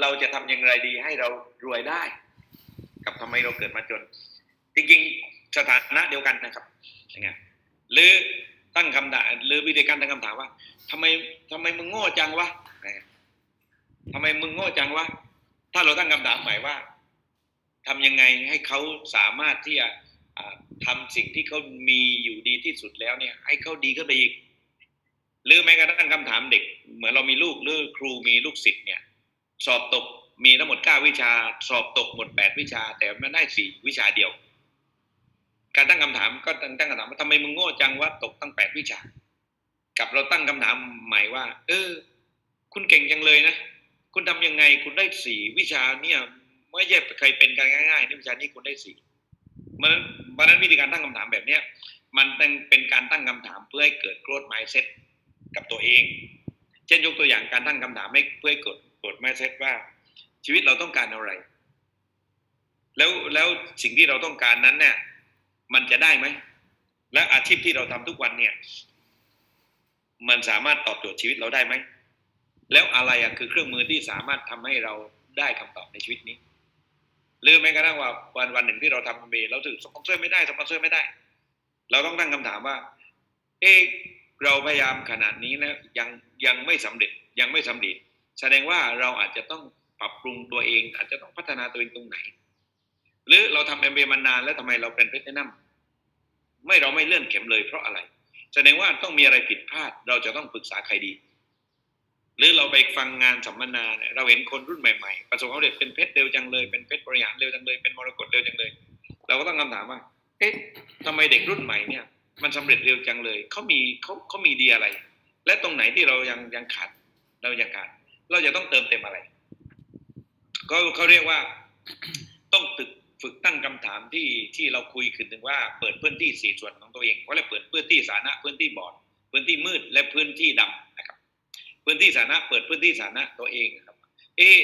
เราจะทำอย่างไรดีให้เรารวยได้ กับทำไมเราเกิดมาจน จริงๆสถานะเดียวกันนะครับยังไงหรือตั้งคำถามหรือวิธีการตั้งคำถามว่าทำไมทำไมมึงโง่จังวะทำไมมึงโง่จังวะถ้าเราตั้งคำถามใหม่ว่าทำยังไงให้เขาสามารถที่จะอ่าทำสิ่งที่เขามีอยู่ดีที่สุดแล้วเนี่ย ให้เขาดีขึ้นไปอีก หรือแม้กระทั่งคำถามเด็ก เหมือนเรามีลูกหรือครูมีลูกศิษย์เนี่ย สอบตกมีทั้งหมดเก้าวิชา สอบตกหมดแปดวิชา แต่มันได้สี่วิชาเดียว การตั้งคำถามก็ตั้งตั้งคำถามว่าทำไมมึงโง่จังว่าตกตั้งแปดวิชา กับเราตั้งคำถามใหม่ว่า เออ คุณเก่งจังเลยนะคุณทำยังไงคุณได้สี่วิชาเนี่ยไม่ใช่ใครเป็นกันง่ายๆในวิชานี้คุณได้สี่มันเพราะนั้นวิธีการตั้งคำถามแบบเนี้ยมันเป็นการตั้งคำถามเพื่อให้เกิด growth mindset กับตัวเอง เช่นยกตัวอย่างการตั้งคำถามให้เพื่อให้เกิด growth mindset ว่า ชีวิตเราต้องการอะไร แล้วแล้วสิ่งที่เราต้องการนั้นเนี่ย มันจะได้ไหม และอาชีพที่เราทำทุกวันเนี่ย มันสามารถตอบโจทย์ชีวิตเราได้ไหม แล้วอะไรอะคือเครื่องมือที่สามารถทำให้เราได้คำตอบในชีวิตนี้ หรือแม้กระทั่งว่าวันวันหนึ่งที่เราทำเบเราถือสปอนเซอร์ไม่ได้สปอนเซอร์ไม่ได้ เราต้องตั้งคำถามว่า เอ๊ะเราพยายามขนาดนี้แล้วยังยังไม่สำเร็จยังไม่สำเร็จ แสดงว่าเราอาจจะต้องปรับปรุงตัวเอง อาจจะต้องพัฒนาตัวเองตรงไหน หรือเราทำเอ็มบีมานานแล้วทำไมเราเป็นเพชรนัมไม่เราไม่เลื่อนเข็มเลยเพราะอะไร แสดงว่าต้องมีอะไรผิดพลาด เราจะต้องปรึกษาใครดี หรือเราไปฟังงานสัมมนาเนี่ยเราเห็นคนรุ่นใหม่ๆ ประสบความสำเร็จเป็นเพชรเร็วจังเลย เป็นเพชรบริหารเร็วจังเลย เป็นมรกตเร็วจังเลย เราก็ต้องคำถามว่า เอ๊ะทำไมเด็กรุ่นใหม่เนี่ย มันสำเร็จเร็วจังเลยเขามีเขาเขามีดีอะไร และตรงไหนที่เรายังยังขาดเรายังขาด เราจะต้องเติมเต็มอะไรก็เขาเรียกว่าต้องฝึกฝึกตั้งคำถามที่ที่เราคุยขึ้นถึงว่าเปิดพื้นที่สี่ส่วนของตัวเองว่าเราเปิดพื้นที่สาธารณะพื้นที่บอด พื้นที่มืดและพื้นที่ดำนะครับ พื้นที่สาธารณะเปิดพื้นที่สาธารณะตัวเองนะครับ เอะ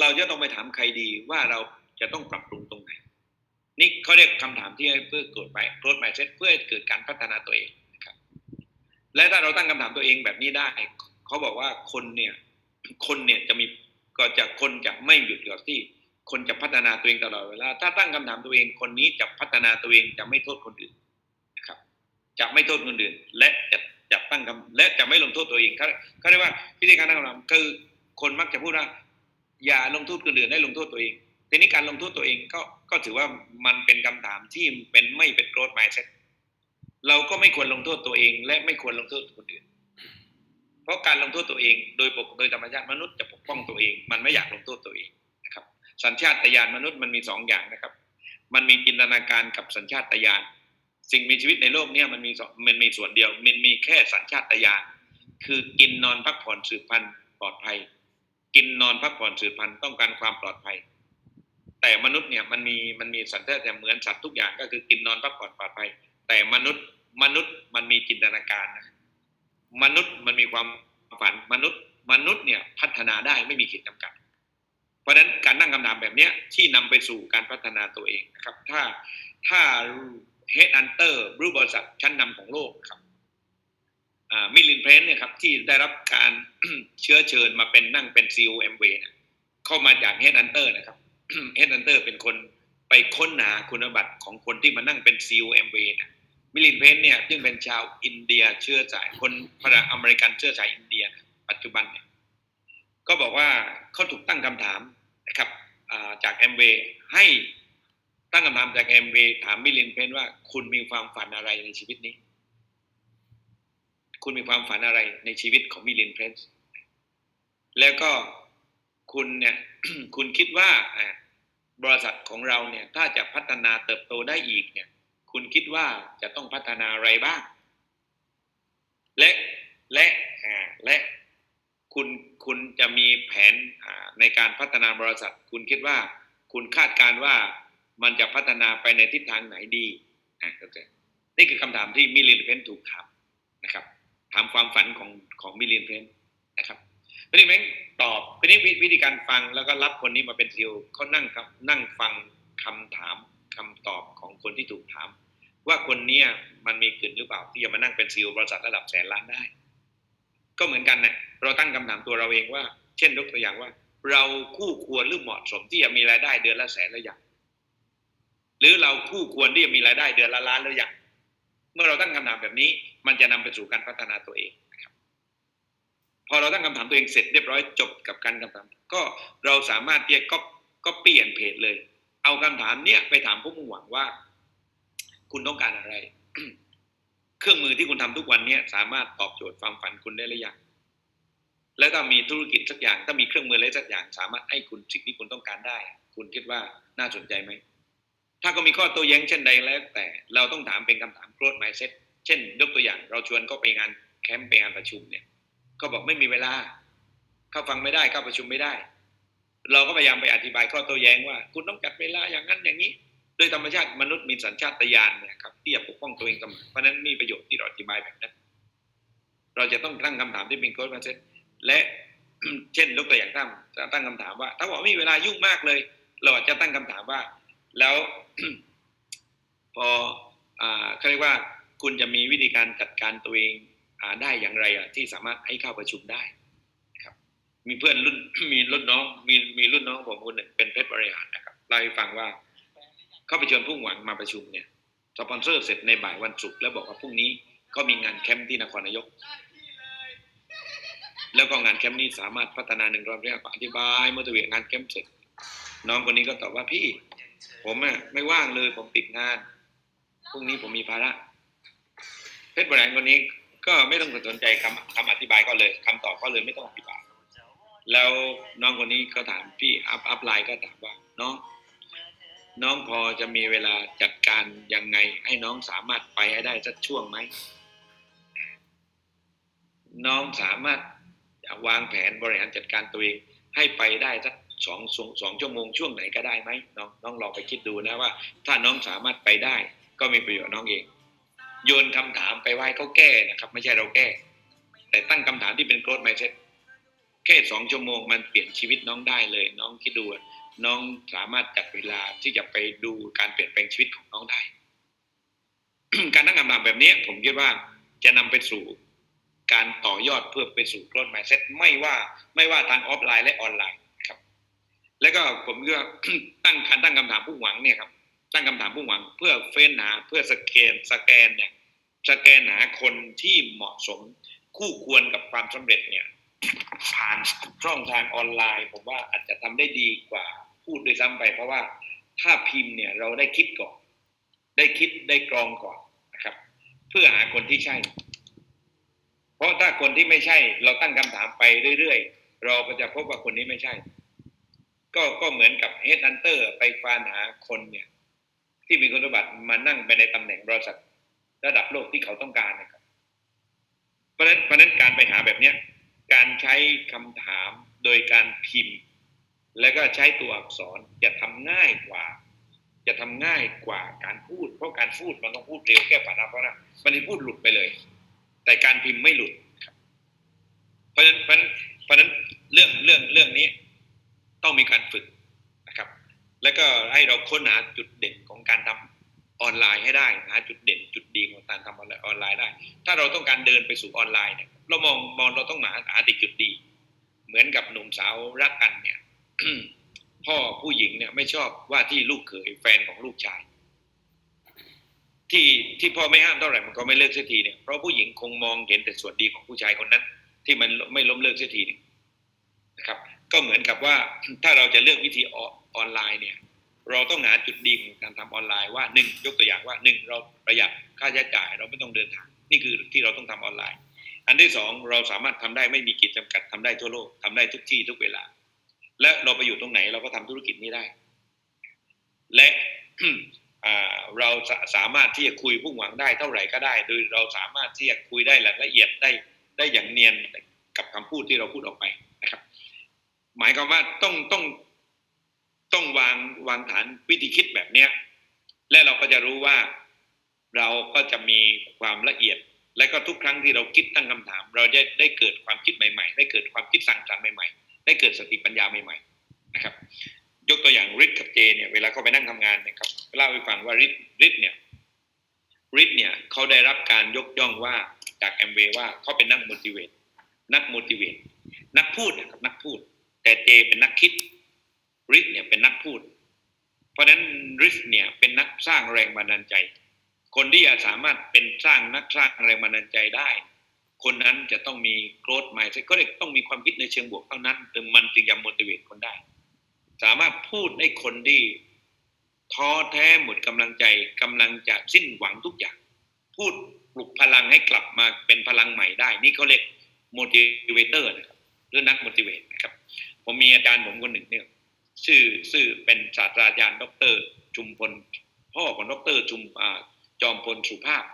เราจะต้องไปถามใครดีว่าเราจะต้องปรับปรุงตรงไหน นี่เขาเรียกคำถามที่เพื่อเกิดไปโกรธ mindset เพื่อเกิดการพัฒนาตัวเองนะครับ และถ้าเราตั้งคำถามตัวเองแบบนี้ได้ เขาบอกว่าคนเนี่ย คนเนี่ยจะมีก็จะคนจะไม่หยุดกับที่ คนจะพัฒนาตัวเองตลอดเวลาถ้าตั้งคำถามตัวเองคนนี้จะพัฒนาตัวเองจะไม่โทษคนอื่นนะครับ จะไม่โทษคนอื่น และจะจะตั้งคำและจะไม่ลงโทษตัวเองเขาเขาเรียกว่าวิธีการตั้งคำถามคือคนมักจะพูดว่าอย่าลงโทษคนอื่นให้ลงโทษตัวเองทีนี้การลงโทษตัวเองก็ก็ถือว่ามันเป็นคำถามที่เป็นไม่เป็นโกรธ mindset เราก็ไม่ควรลงโทษตัวเอง และไม่ควรลงโทษคนอื่น เพราะการลงโทษตัวเองโดยปกโดยธรรมชาติมนุษย์จะปกป้องตัวเอง มันไม่อยากลงโทษตัวเองนะครับ สัญชาตญาณมนุษย์มันมีสองอย่างนะครับ มันมีจินตนาการกับสัญชาตญาณสิ่งมีชีวิตในโลกเนี้มันมีมันมีส่วนเดียว มันมีแค่สัญชาตญาณคือกินนอนพักผ่อนสืบพันธุ์ปลอดภัย กินนอนพักผ่อนสืบพันธุ์ต้องการความปลอดภัย แต่มนุษย์เนี่ยมันมีมันมีสัญชาตญาณเหมือนสัตว์ทุกอย่างก็คือกินนอนพักผ่อนปลอดภัย แต่มนุษย์มนุษย์มันมีจินตนาการนะ มนุษย์มันมีความฝันมนุษย์ มนุษย์เนี่ยพัฒนาได้ไม่มีขีดจำกัด เพราะฉะนั้นการตั้งคำถามแบบนี้ที่นำไปสู่การพัฒนาตัวเองนะครับ ถ้าถ้า Head Hunter รูบริษัทชั้นนำของโลกครับมิลินเพรนเนี่ยครับที่ได้รับการเชื้อเชิญมาเป็นนั่งเป็น CEO m w เนี่ยเข้ามาจาก Head Hunter นะครับ Head Hunter เป็นคนไปค้นหาคุณบัตรของคนที่มานั่งเป็น CEO m w เนี่ย มิลินเพนเนี่ยซึ่งเป็นชาวอินเดียเชื้อสายคนฝรั่งอเมริกันเชื้อสายอินเดีย ปัจจุบันเนี่ยก็บอกว่าเขาถูกตั้งคำถามนะครับจากแอมเวให้ตั้งคำถามจากแอมเวถามมิลินเพนว่า คุณมีความฝันอะไรในชีวิตนี้ คุณมีความฝันอะไรในชีวิตของมิลินเพนแล้วก็คุณเนี่ยคุณคิดว่าบริษัทของเราเนี่ยถ้าจะพัฒนาเติบโตได้อีกเนี่ย คุณคิดว่าจะต้องพัฒนาอะไรบ้าง และและและคุณคุณจะมีแผนในการพัฒนาบริษัท คุณคิดว่า คุณคาดการว่ามันจะพัฒนาไปในทิศทางไหนดีอ่าเข้าใจนี่คือคำถามที่มิลินเพนถูกถามนะครับถามความฝันของของมิลินเพนนะครับมิลินเพนตอบทีนี้วิธีการฟังแล้วก็รับคนนี้มาเป็นซิลเขานั่งครับนั่งฟังคำถามคำตอบของคนที่ถูกถาม ว่าคนเนี้ยมันมีกึ่นหรือเปล่าที่จะมานั่งเป็นซีอีบริษัทระดับแสนล้านได้ ก็เหมือนกันนะเราตั้งคำถามตัวเราเองว่า เช่นยกตัวอย่างว่า เราคู่ควรหรือเหมาะสมที่จะมีรายได้เดือนละแสนหรือยังหรือเราคู่ควรที่จะมีรายได้เดือนละล้านหรือยังเมื่อเราตั้งคำถามแบบนี้ มันจะนำไปสู่การพัฒนาตัวเองนะครับ พอเราตั้งคำถามตัวเองเสร็จเรียบร้อยจบกับการคำถามก็เราสามารถที่จะก็ก็เปลี่ยนเพจเลย เอาคำถามเนี้ยไปถามผู้มุ่งหวังว่า คุณต้องการอะไร เครื่องมือที่คุณทำทุกวันเนี้ยสามารถตอบโจทย์ความฝันคุณได้หรือยังและถ้ามีธุรกิจสักอย่าง ถ้ามีเครื่องมืออะไรสักอย่าง สามารถให้คุณสิ่งที่คุณต้องการได้ คุณคิดว่าน่าสนใจไหม ถ้าก็มีข้อโต้แย้งเช่นใดแล้ว แต่เราต้องถามเป็นคำถาม growth mindset เช่น ยกตัวอย่าง เราชวนเขาไปงานแคมป์ไปงานประชุมเนี่ยเขาบอกไม่มีเวลา เขาฟังไม่ได้เข้าประชุมไม่ได้ เราก็พยายามไปอธิบายข้อโต้แย้งว่า คุณต้องจัดเวลาอย่างนั้นอย่างนี้ โดยธรรมชาติมนุษย์มีสัญชาตญาณเนี่ยครับที่จะปกป้องตัวเองเสมอเพราะนั้นมีประโยชน์ที่เราอธิบายแบบนั้น เราจะต้องตั้งคำถามที่เป็น growth mindset และเช่นยกตัวอย่างตั้งตั้งคำถามว่า ถ้าบอกว่ามีเวลายุ่งมากเลย เราอาจจะตั้งคำถามว่า แล้วพอเขาเรียกว่าคุณจะมีวิธีการจัดการตัวเองอได้อย่างไรอะที่สามารถให้เข้าประชุมได้ครับ มีเพื่อนรุ่นมีรุ่นน้องมีมีรุ่นน้องผมคนหนึ่งเป็นเพชรบริหารนะครับเล่าให้ฟังว่า เขาไปเชิญผู้หวังมาประชุมเนี่ยสปอนเซอร์เสร็จในบ่ายวันศุกร์แล้วบอกว่าพรุ่งนี้เขามีงานแคมป์ที่นครนายก แล้วก็งานแคมป์นี้สามารถพัฒนาหนึ่งรอบเรียกอธิบายเมื่อตัวเองงานแคมป์เสร็จ น้องคนนี้ก็ตอบว่าพี่ ผมอะไม่ว่างเลยผมติดงานพรุ่งนี้ผมมีภาระเพชรบริหารคนนี้ก็ไม่ต้องสนใจคำคำอธิบายก็เลยคำตอบก็เลยไม่ต้องอธิบาย แล้วน้องคนนี้ก็ถามพี่อัพอัพไลน์ก็ถามว่าน้อง น้องพอจะมีเวลาจัดการยังไง ให้น้องสามารถไปให้ได้สักช่วงไหม น้องสามารถวางแผนบริหารจัดการตัวเอง ให้ไปได้สักสองสองสองชั่วโมงช่วงไหนก็ได้ไหมน้องน้องลองไปคิดดูนะว่า ถ้าน้องสามารถไปได้ ก็มีประโยชน์น้องเอง โยนคำถามไปไว้เขาแก้นะครับ ไม่ใช่เราแก้ แต่ตั้งคำถามที่เป็นโกรธไมเซ็ตแค่สองชั่วโมงมันเปลี่ยนชีวิตน้องได้เลย น้องคิดดู น้องสามารถจัดเวลาที่จะไปดูการเปลี่ยนแปลงชีวิตของน้องได้ การตั้งคำถามแบบนี้ ผมคิดว่าจะนำไปสู่การต่อยอดเพื่อไปสู่ growth mindset ไม่ว่าไม่ว่าทางออฟไลน์และออนไลน์ครับ แล้วก็ผมก็ตั้งการตั้งคำถามผู้หวังเนี่ยครับตั้งคำถามผู้หวัง เพื่อเฟ้นหาเพื่อสแกนสแกนเนี่ยสแกนหาคนที่เหมาะสมคู่ควรกับความสำเร็จเนี่ยผ่านช่องทางออนไลน์ ผมว่าอาจจะทำได้ดีกว่า พูดด้วยซ้ำไป เพราะว่าถ้าพิมพ์เนี่ยเราได้คิดก่อน ได้คิดได้กรองก่อนนะครับ เพื่อหาคนที่ใช่ เพราะถ้าคนที่ไม่ใช่ เราตั้งคำถามไปเรื่อยๆ เราก็จะพบว่าคนนี้ไม่ใช่ ก็ก็เหมือนกับเฮด h ันเตอร์ไปควานหาคนเนี่ย ที่มีคุณสมบัติมานั่งไปในตำแหน่งบริษัทระดับโลกที่เขาต้องการนะครับ เพราะฉะนั้นเพราะฉะนั้นการไปหาแบบเนี้ยการใช้คำถามโดยการพิมพ์ แล้วก็ใช้ตัวอักษรจะทำง่ายกว่า จะทำง่ายกว่าการพูด เพราะการพูดมันต้องพูดเร็วแก้ปัญหาเพราะนะมันจะพูดหลุดไปเลย แต่การพิมพ์ไม่หลุดครับเพราะฉะนั้นเพราะฉะนั้นเพราะนั้นเรื่องเรื่องเรื่องนี้ต้องมีการฝึกนะครับ แล้วก็ให้เราค้นหาจุดเด่นของการทำออนไลน์ให้ได้หาจุดเด่นจุดดีของการทำออนไลน์ได้ ถ้าเราต้องการเดินไปสู่ออนไลน์เนี่ยเรามองมองเราต้องหาหาจุดดี เหมือนกับหนุ่มสาวรักกันเนี่ย พ่อผู้หญิงเนี่ยไม่ชอบว่าที่ลูกเขยแฟนของลูกชาย ที่ที่พ่อไม่ห้ามเท่าไหร่มันก็ไม่เลิกเสียทีเนี่ยเพราะผู้หญิงคงมองเห็นแต่ส่วนดีของผู้ชายคนนั้น ที่มันไม่ล้มเลิกเสียทีนึงนะครับ ก็เหมือนกับว่าถ้าเราจะเลือกวิธีออนไลน์เนี่ย เราต้องหาจุดดีของการทำออนไลน์ว่าหนึ่งยกตัวอย่างว่าหนึ่งเราประหยัดค่าใช้จ่าย เราไม่ต้องเดินทางนี่คือที่เราต้องทำออนไลน์ อันที่สองเราสามารถทำได้ไม่มีขีดจำกัดทำได้ทั่วโลกทำได้ทุกที่ทุกเวลา และเราไปอยู่ตรงไหนเราก็ทำธุรกิจนี้ได้ และเราสาสามารถที่จะคุยผู้หวังได้เท่าไหร่ก็ได้ โดยเราสามารถที่จะคุยได้ละเอียดได้ได้อย่างเนียนกับคำพูดที่เราพูดออกไปนะครับ หมายความว่าต้องต้องต้องวางวางฐานวิธีคิดแบบเนี้ย และเราก็จะรู้ว่าเราก็จะมีความละเอียด และก็ทุกครั้งที่เราคิดตั้งคำถาม เราจะได้เกิดความคิดใหม่ ๆ ได้เกิดความคิดสร้างสรรค์ใหม่ ๆ ได้เกิดสติปัญญาใหม่ๆนะครับ ยกตัวอย่างริทกับเจเนี่ยเวลาเขาไปนั่งทำงานนี่ยครับเล่าให้ฟังว่าริทริทเนี่ยริทเนี่ยเขาได้รับการยกย่องว่าจากแอมเวว่าเขาเป็นนัก motivate นัก motivate นักพูดนะครับนักพูด แต่เจเป็นนักคิดริทเนี่ยเป็นนักพูด เพราะฉะนั้นริทเนี่ยเป็นนักสร้างแรงบันดาลใจ คนที่จะสามารถเป็นสร้างนักสร้างแรงบันดาลใจได้ คนนั้นจะต้องมี growth mindset ก็เลยต้องมีความคิดในเชิงบวกเท่านั้นถึงมันจึงจะ motivate คนได้ สามารถพูดให้คนที่ท้อแท้หมดกำลังใจกำลังจะสิ้นหวังทุกอย่าง พูดปลุกพลังให้กลับมาเป็นพลังใหม่ได้ นี่เขาเรียก motivator นะครับหรือนัก motivate นะครับ ผมมีอาจารย์ผมคนหนึ่งเนี่ยชื่อชื่อเป็นศาสตราจารย์ ดรชุมพลพ่อของดรชุมอจอมพลสุภาพ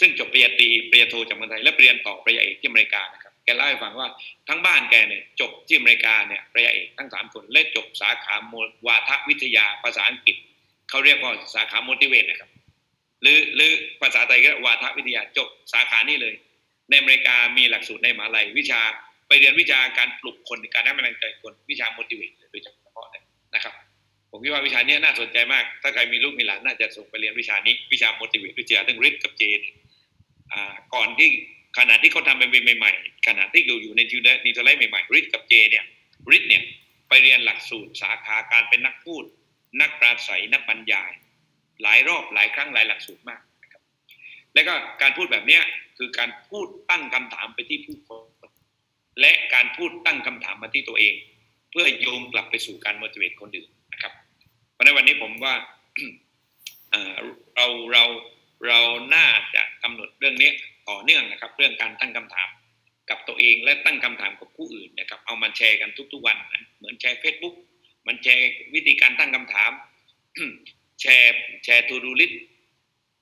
ซึ่งจบปริญญาตรีปริญญาโทจากเมืองไทยและเรียนต่อปริญญาเอกที่อเมริกานะครับแกเล่าให้ฟังว่าทั้งบ้านแกเนี่ยจบที่อเมริกาเนี่ยปริญญาเอกทั้งสามคนและจบสาขาวาทวิทยาภาษาอังกฤษเขาเรียกว่าสาขา motivate นะครับหรือหรือภาษาไทยก็วาทวิทยาจบสาขานี่เลย ในอเมริกามีหลักสูตรในมหาลัยวิชาไปเรียนวิชาการปลุกคนการให้กำลังใจคนวิชา motivate โดยเฉพาะเลยนะครับผมคิดว่าวิชานี้น่าสนใจมาก ถ้าใครมีลูกมีหลานน่าจะส่งไปเรียนวิชานี้ วิชา motivate วิชาเรื่องฤทธิ์กับเจน ก่อนที่ขณะที่เขาทำเป็นใหม่ๆขณะที่อยู่อยู่ในนิวนิวไลท์ใหม่ๆฤทธิ์กับเจเนี่ยฤทธิ์เนี่ยไปเรียนหลักสูตรสาขาการเป็นนักพูด นักปราศัยนักบรรยาย หลายรอบหลายครั้งหลายหลักสูตรมากนะครับแล้วก็การพูดแบบเนี้ยคือการพูดตั้งคำถามไปที่ผู้คนและการพูดตั้งคำถามมาที่ตัวเอง เพื่อโยงกลับไปสู่การ motivate คนอื่นนะครับเพราะในวันนี้ผมว่าเราเราเราน่าจะ กำหนดเรื่องนี้ต่อเนื่องนะครับ เรื่องการตั้งคำถามกับตัวเองและตั้งคำถามกับผู้อื่นนะครับ เอามาแชร์กันทุก ๆ วันนะเหมือนแชร์ Facebook มันแชร์วิธีการตั้งคำถาม แชร์แชร์ทูดูลิส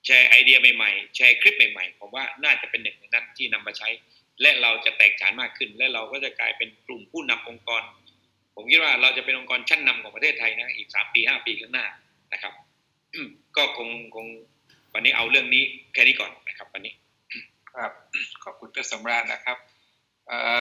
แชร์ไอเดียใหม่ๆ แชร์คลิปใหม่ๆผมว่าน่าจะเป็นหนึ่งในนั้นที่นำมาใช้ และเราจะแตกฉานมากขึ้น และเราก็จะกลายเป็นกลุ่มผู้นำองค์กร ผมคิดว่าเราจะเป็นองค์กรชั้นนำของประเทศไทยนะอีกสามปีห้าปีข้างหน้านะครับก็คงคง วันนี้เอาเรื่องนี้แค่นี้ก่อนนะครับ วันนี้ ครับ ขอบคุณเพื่อนสำราญนะครับ